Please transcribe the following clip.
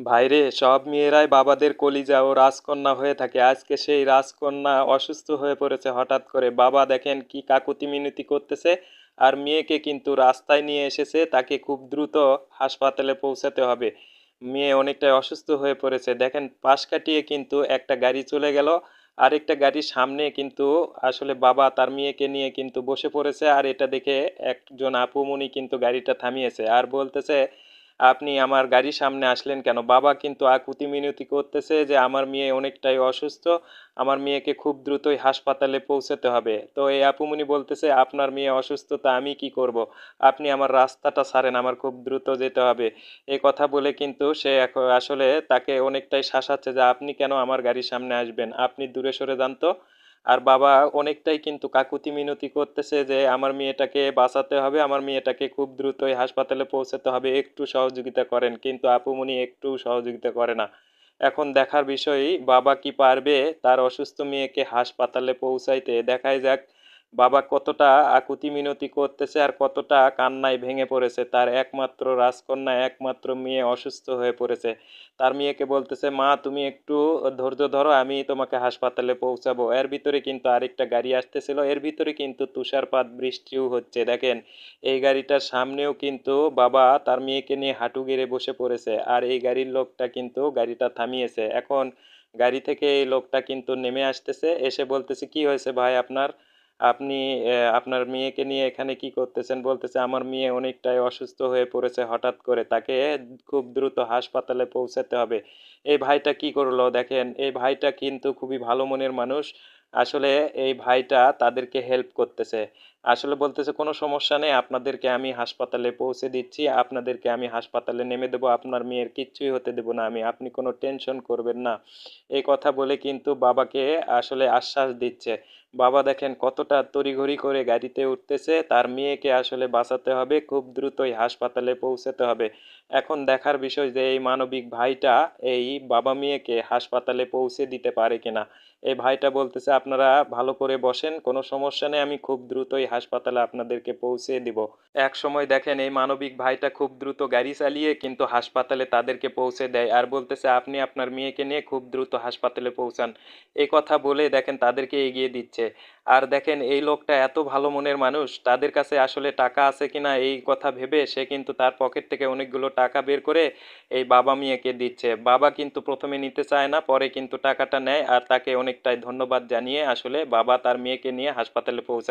ভাইরে, সব মেয়েরাই বাবাদের কলিজা ও রাজকন্যা হয়ে থাকে। আজকে সেই রাজকন্যা অসুস্থ হয়ে পড়েছে হঠাৎ করে। বাবা দেখেন কি কাকুতি মিনতি করতেছে আর মেয়েকে কিন্তু রাস্তায় নিয়ে এসেছে, তাকে খুব দ্রুত হাসপাতালে পৌঁছাতে হবে। মেয়ে অনেকটাই অসুস্থ হয়ে পড়েছে। দেখেন পাশ কাটিয়ে কিন্তু একটা গাড়ি চলে গেল। আরেকটা গাড়ির সামনে কিন্তু আসলে বাবা তার মেয়েকে নিয়ে কিন্তু বসে পড়েছে। আর এটা দেখে একজন আপুমনি কিন্তু গাড়িটা থামিয়েছে। আর বলতেছে আপনি আমার গাড়ির সামনে আসলেন কেন? বাবা কিন্তু আকুতি মিনতি করতেছে যে আমার মেয়ে অনেকটাই অসুস্থ, আমার মেয়েকে খুব দ্রুতই হাসপাতালে পৌঁছাতে হবে। তো এই আপুমনি বলতেছে, আপনার মেয়ে অসুস্থ তা আমি কি করব? আপনি আমার রাস্তাটা ছাড়েন, আমার খুব দ্রুত যেতে হবে। এই কথা বলে কিন্তু সে আসলে তাকে অনেকটাই শাসাচ্ছে যে, আপনি কেন আমার গাড়ির সামনে আসবেন? আপনি দূরে সরে যান তো। আর বাবা অনেকটাই কিন্তু কাকুতি মিনতি করতেছে যে, আমার মেয়েটাকে বাঁচাতে হবে, আমার মেয়েটাকে খুব দ্রুতই হাসপাতালে পৌঁছাতে হবে, একটু সহযোগিতা করেন। কিন্তু আপুমনি একটু সহযোগিতা করে না। এখন দেখার বিষয়, বাবা কি পারবে তার অসুস্থ মেয়েকে হাসপাতালে পৌঁছাইতে? দেখাই যাক বাবা কতটা আকুতি মিনতি করতেছে আর কতটা কান্নায় ভেঙে পড়েছে। তার একমাত্র রাজকন্যা, একমাত্র মেয়ে অসুস্থ হয়ে পড়েছে। তার মেয়েকে বলতেছে, মা, তুমি একটু ধৈর্য ধরো, আমি তোমাকে হাসপাতালে পৌঁছাবো। এর ভিতরে কিন্তু আরেকটা গাড়ি আসতেছিল। এর ভিতরে কিন্তু তুষারপাত বৃষ্টিও হচ্ছে। দেখেন, এই গাড়িটার সামনেও কিন্তু বাবা তার মেয়েকে নিয়ে হাঁটু গেড়ে বসে পড়েছে আর এই গাড়ির লোকটা কিন্তু গাড়িটা থামিয়েছে। এখন গাড়ি থেকে এই লোকটা কিন্তু নেমে আসতেছে। এসে বলতেছে, কি হয়েছে ভাই আপনার? আপনি আপনার মেয়েকে নিয়ে এখানে কি করতেছেন? বলতেছে, আমার মেয়ে অনেকটাই অসুস্থ হয়ে পড়েছে হঠাৎ করে। তাকে খুব দ্রুত হাসপাতালে পৌঁছাতে হবে। এই ভাইটা কি করল দেখেন, এই ভাইটা কিন্তু খুবই ভালো মনের মানুষ। আসলে এই ভাইটা তাদেরকে হেল্প করতেছে। আসলে বলতেছে, কোনো সমস্যা নেই, আপনাদেরকে আমি হাসপাতালে পৌঁছে দিচ্ছি, আপনাদেরকে আমি হাসপাতালে নেমে দেবো, আপনার মেয়ের কিচ্ছুই হতে দেবো না, আমি, আপনি কোনো টেনশন করবেন না। এই কথা বলে কিন্তু বাবাকে আসলে আশ্বাস দিচ্ছে। বাবা দেখেন কতটা তড়িঘড়ি করে গাড়িতে উঠতেছে, তার মেয়েকে আসলে বাঁচাতে হবে, খুব দ্রুতই হাসপাতালে পৌঁছাতে হবে। এখন দেখার বিষয় যে, এই মানবিক ভাইটা এই বাবা মেয়েকে হাসপাতালে পৌঁছে দিতে পারে কিনা? এই ভাইটা বলতেছে, আপনারা ভালো করে বসেন, কোনো সমস্যা নেই, আমি খুব দ্রুতই হাসপাতালে আপনাদেরকে পৌঁছে দিব। এক সময় দেখেন এই মানবিক ভাইটা খুব দ্রুত গাড়ি চালিয়ে কিন্তু হাসপাতালে তাদেরকে পৌঁছে দেয় আর বলতেছে, আপনি আপনার মেয়েকে নিয়ে খুব দ্রুত হাসপাতালে পৌঁছান। এই কথা বলে দেখেন তাদেরকে এগিয়ে দিচ্ছে। আর দেখেন এই লোকটা এত ভালো মনের মানুষ, তাদের কাছে আসলে টাকা আছে কিনা এই কথা ভেবে সে কিন্তু তার পকেট থেকে অনেকগুলো টাকা বের করে এই বাবা মেয়েকে দিচ্ছে। বাবা কিন্তু প্রথমে নিতে চায় না, পরে কিন্তু টাকাটা নেয় আর তাকে অনেকটাই ধন্যবাদ জানিয়ে আসলে বাবা তার মেয়েকে নিয়ে হাসপাতালে পৌঁছায়।